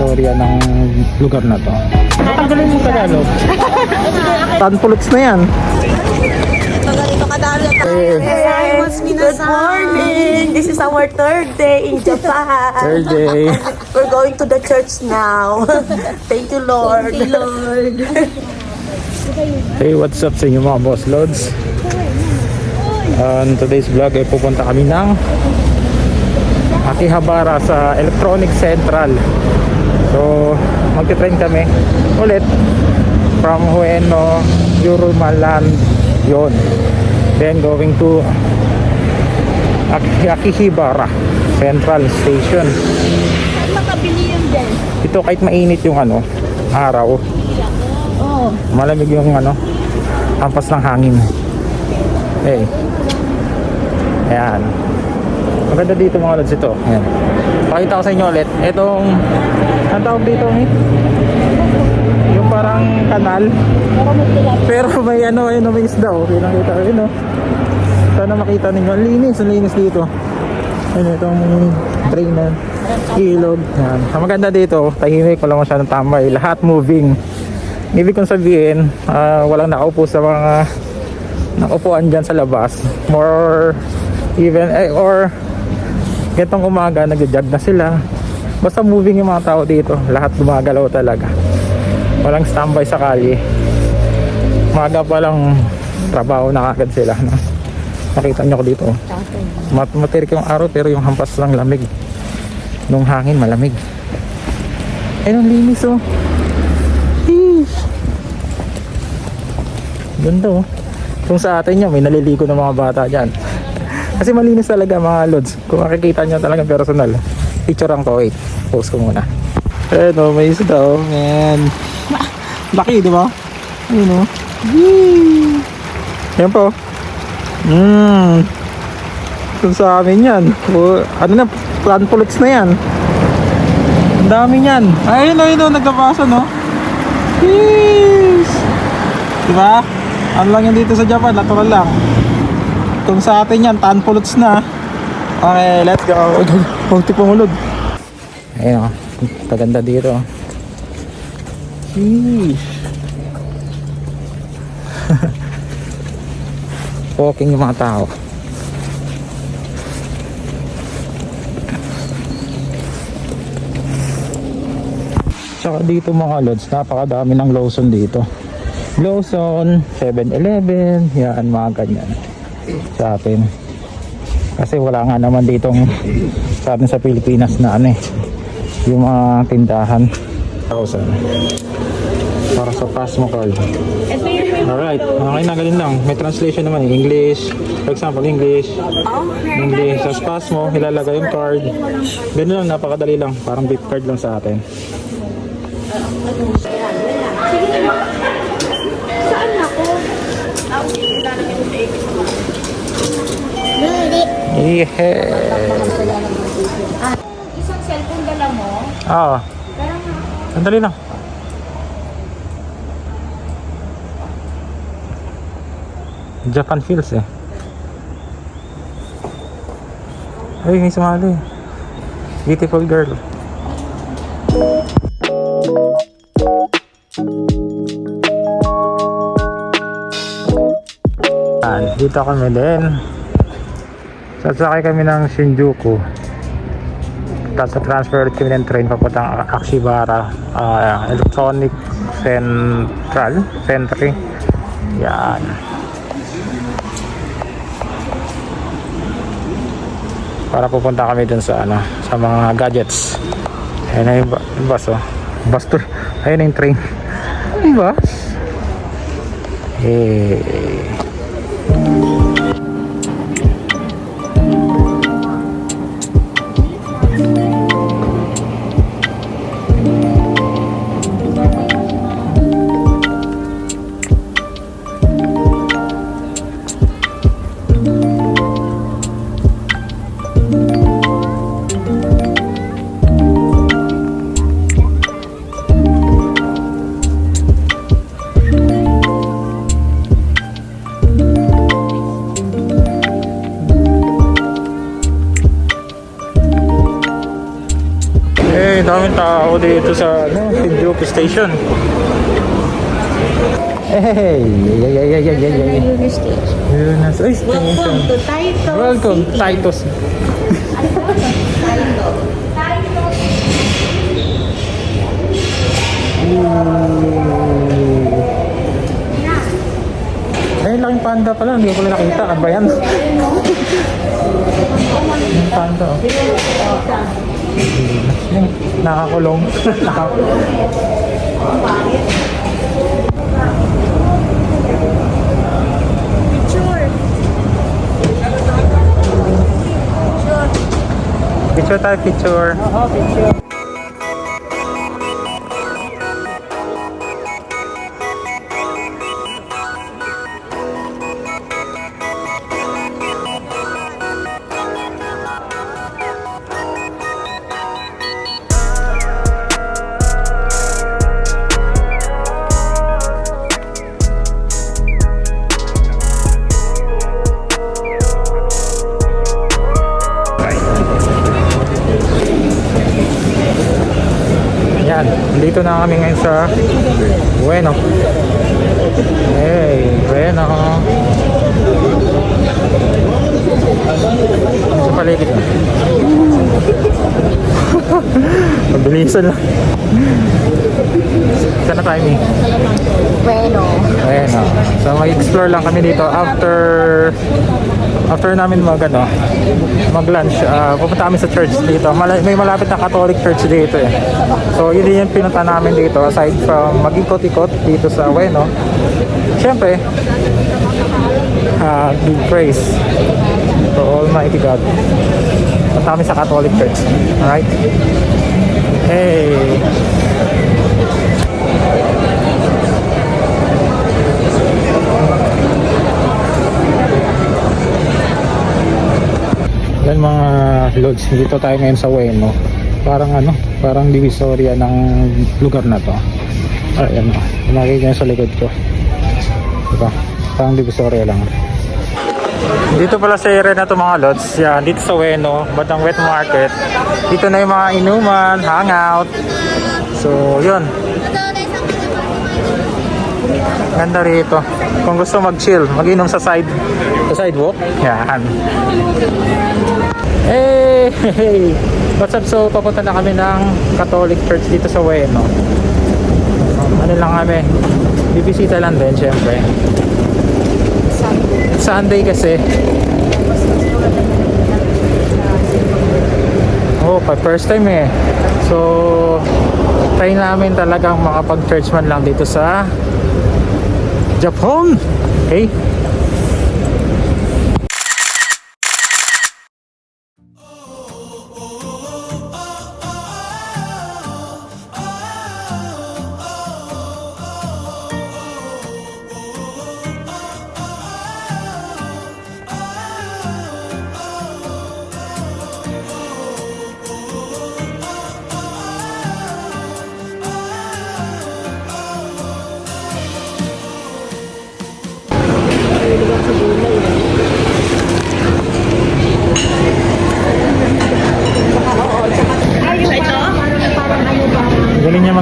istorya ng lugar na to. Tanggalin mo Tagalog. Tanpuluts na yan. Hey, Good morning! This is our third day in Japan. Third day. We're going to the church now. Thank you, Lord. Thank you, Lord. Hey, what's up sa inyo mga boss loads? On today's vlog ay pupunta kami ng Akihabara sa Electronic Central. So, magte-train kami ulit from Ueno, Yurumaland yon. Then going to Aki- Akihabara Central Station. Makabili yun din. Ito kahit mainit yung ano, araw, Oo. malamig yung ano hampas ng hangin hey ayan maganda dito mga lods ito. Ayan. Pakita ko sa inyo ulit. Itong ang tawag dito eh yung parang kanal. Pero may ano ayun may isda oh pinakita ko yun oh sana makita ninyo. Ang linis ang linis dito. Ayun itong drain na ilog. Yan ang maganda dito tahimik wala masyadong tambay. Lahat moving. Ibig kong sabihin ah, walang nakaupo sa mga nakupuan dyan sa labas. More even eh, or gantong umaga nagja-jog na sila basta moving yung mga tao dito lahat gumagalaw talaga walang standby sa kalye umaga pa lang trabaho na agad sila no? makita nyo ko dito oh. Mat matirik yung araw pero yung hampas lang lamig nung hangin malamig ayun ang linis oh. Ganda oh. Kung sa atin yan, may naliligo ng mga bata dyan. Kasi malinis talaga mga lods. Kung makikita nyo talaga personal. Picture lang to, wait. Post ko muna. Ayun oh, may isda oh. Man. Laki, di ba? Ayun oh. Yee. Yan po. Mmm. Kung sa amin yan. O, ano na, plant pulots na yan. Ang dami yan. Ayun oh, ayun oh, nagkabasa no. Yes! Diba? Ano lang yan dito sa Japan, natural lang. Kung sa atin yan, tan puluts na. Okay, let's go. Kunti pumulod. Ayun o, kaganda dito. Sheesh. Walking yung mga tao. Tsaka dito mga lods, napakadami ng Lawson dito. Lawson, 7-Eleven, yan mga ganyan sa atin. Kasi wala nga naman ditong sa atin sa Pilipinas na ano eh, yung mga tindahan. 1,000 para sa Pasmo card. Alright, okay na ganun lang. May translation naman eh. English, for example, English. English. Sa Pasmo, ilalagay yung card. Ganun lang, napakadali lang. Parang gift card lang sa atin. Yeah. Isang cellphone dala mo. Oo. Sandali lang. Japan feels eh. Ay, may sumali. Beautiful girl. Dito kami din. Sasakay kami ng Shinjuku. Tapos transfer ulit kami ng train papuntang Akshibara ah, Electronic Central Century. Yan. Para pupunta kami dun sa ano, sa mga gadgets. Ayun na yung, bus oh. Bus to. Ayun na yung train. Bus. Eh. Daming tao dito sa ano, Pidjoke Station. Hey! Ay, ay, ay, ay, ay, ay, ay. Yun na. Ay, station. to Taito. Welcome, Titus. Ay, laking panda pala. Hindi ko pala nakita. Ano ba yan? Yung panda, oh. Yung Nakakulong. picture tayo, picture. Yan, dito na kami ngayon sa Bueno. Hey, Bueno. Sa paligid. Mabilisan lang. Saan na tayo? Bueno. Bueno. So, mag-explore lang kami dito after after namin mag ano, mag-lunch, ah, pupunta kami sa church dito. Mala- may malapit na Catholic church dito eh. So, yun din yung pinunta namin dito aside from mag-ikot-ikot dito sa Bueno. Siyempre, ah, big praise to Almighty God. Punta kami sa Catholic church. Alright? Hey! Yan mga lods, dito tayo ngayon sa Ueno. Parang ano, parang divisoria ng lugar na to. Ayan o, nakikita sa likod ko. Diba? Parang divisoria lang. Dito pala sa area na to mga lods, yan, dito sa Ueno, Batang Wet Market. Dito na yung mga inuman, hangout. So, yun. Ganda rito. Kung gusto mag-chill, mag-inom sa side sa sidewalk. Yan. Hey! hey! What's up? So, papunta na kami ng Catholic Church dito sa Ueno. Ano lang kami? Bibisita lang din, syempre. Sunday kasi. Oh, pa first time eh. So, try namin talagang makapag-church man lang dito sa Japan. Okay?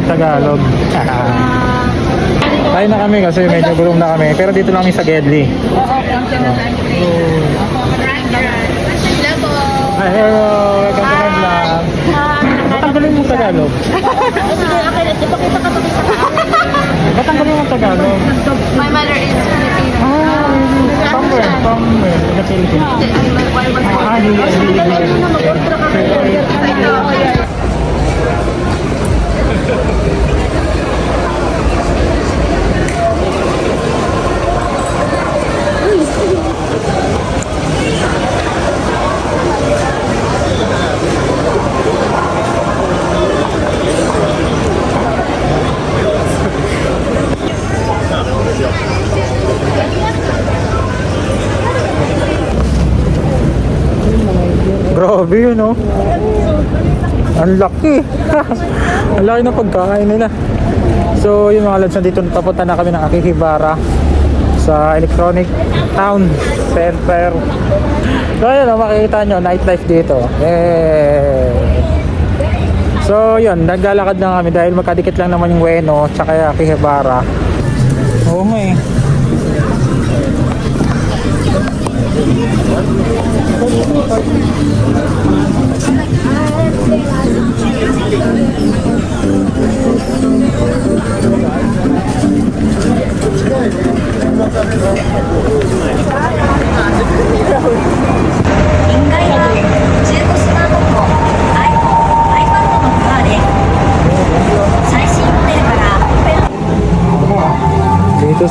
Niya mag-Tagalog. Tayo na kami kasi medyo gulong na kami. Pero dito lang kami sa Gedli. Ay, hello. Welcome to my vlog. Ba't ang galing mo Tagalog? Ba't ang galing mo Tagalog? My mother is Filipino. Ah, somewhere, somewhere in the Philippines. Ah, hindi, hindi, hindi. Grabe yun, oh. Ang laki. Ang laki ng pagkain nila. So, yung mga lads, nandito papunta na kami ng Akikibara sa Electronic Town Center. So, ayun, oh, makikita nyo, nightlife dito. Eh. So, yun, naglalakad na kami dahil magkadikit lang naman yung Ueno tsaka Quijabara. Oo nga eh. Dito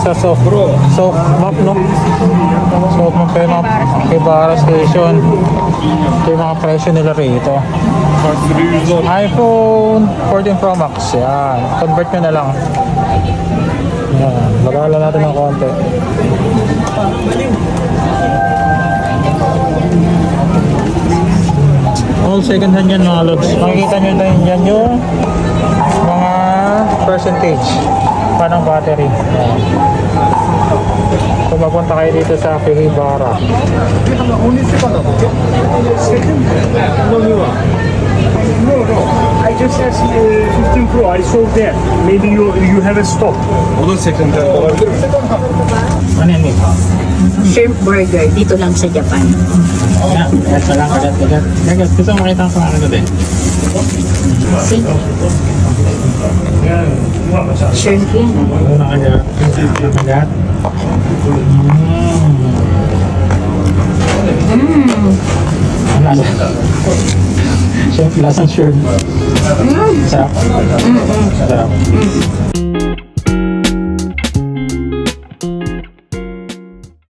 sa soft, soft map, no? Soft Station. Ito yung mga presyo nila rito. iPhone 14 Pro Max. Yan. Convert nyo na lang. Yan. Bagalan natin ng konti. All second hand yan mga lods. Makikita nyo na yan yung mga percentage panang battery. Yan. Kung mapunta kayo dito sa Quijabara. No, no. I just asked you 15 Pro. I sold that. Maybe you you have a stock. Onun sekreter olabilir mi? Ano yan eh? Shrimp burger dito lang sa Japan. Yan. Ito lang. Kagat, kagat. Kagat. Gusto mo makita ko din. See? Shrimp yan. Ano na kagat? Kagat. Mmm. Ano lasa? Chef, lasang shrimp. Sarap. Sarap.